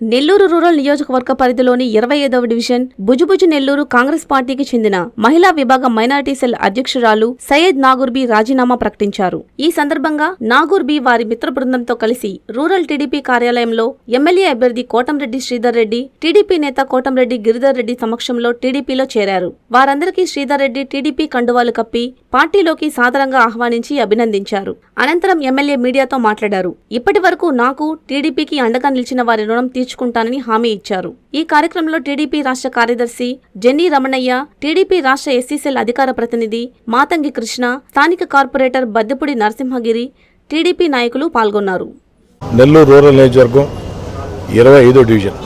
Nellore rural నియోజకవర్గ పరిధిలోని ఇరవై ఐదవ డివిజన్ బుజుబుజు నెల్లూరు కాంగ్రెస్ పార్టీకి చెందిన మహిళా విభాగం మైనార్టీ సెల్ అధ్యక్షురాలు సయ్యద్ నాగూర్బీ రాజీనామా ప్రకటించారు. ఈ సందర్భంగా నాగూర్బీ వారి మిత్ర బృందంతో కలిసి రూరల్ టీడీపీ కార్యాలయంలో ఎమ్మెల్యే అభ్యర్థి కోటంరెడ్డి శ్రీధర్ రెడ్డి టీడీపీ నేత కోటంరెడ్డి గిరిధర్ రెడ్డి సమక్షంలో టీడీపీలో చేరారు. వారందరికీ శ్రీధర్ రెడ్డి టీడీపీ కండువాలు కప్పి పార్టీలోకి సాదరంగా ఆహ్వానించి అభినందించారు. అనంతరం ఎమ్మెల్యే మీడియాతో మాట్లాడారు. ఇప్పటి వరకు నాకు టీడీపీకి అండగా నిలిచిన వారి రుణం తీర్చుకుంటానని హామీ ఇచ్చారు. ఈ కార్యక్రమంలో టీడీపీ రాష్ట్ర కార్యదర్శి జెన్నీ రమణయ్య టీడీపీ రాష్ట్ర ఎస్సీసెల్ అధికార ప్రతినిధి మాతంగి కృష్ణ స్థానిక కార్పొరేటర్ బద్దెపూడి నరసింహగిరి టీడీపీ నాయకులు పాల్గొన్నారు. నెల్లూరు రూరల్ నియోజకవర్గం ఇరవై ఐదో డివిజన్.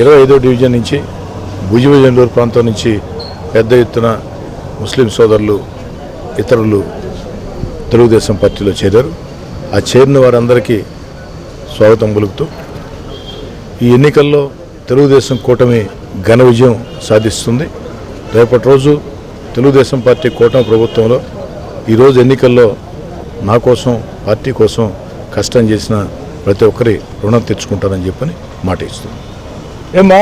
ఇరవై ఐదో డివిజన్ నుంచి భుజభుజనూరు ప్రాంతం నుంచి పెద్ద ఎత్తున ముస్లిం సోదరులు ఇతరులు తెలుగుదేశం పార్టీలో చేరారు. ఆ చేరిన వారందరికీ స్వాగతం పలుకుతూ ఈ ఎన్నికల్లో తెలుగుదేశం కూటమి ఘన విజయం సాధిస్తుంది. రేపటి రోజు తెలుగుదేశం పార్టీ కూటమి ప్రభుత్వంలో ఈరోజు ఎన్నికల్లో నా కోసం పార్టీ కోసం కష్టం చేసిన ప్రతి ఒక్కరి రుణం తెచ్చుకుంటానని చెప్పని మాట ఇస్తుంది ఏమ్మా?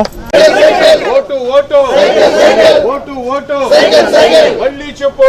Vote vote. Vote vote. మళ్ళీ చెప్పు.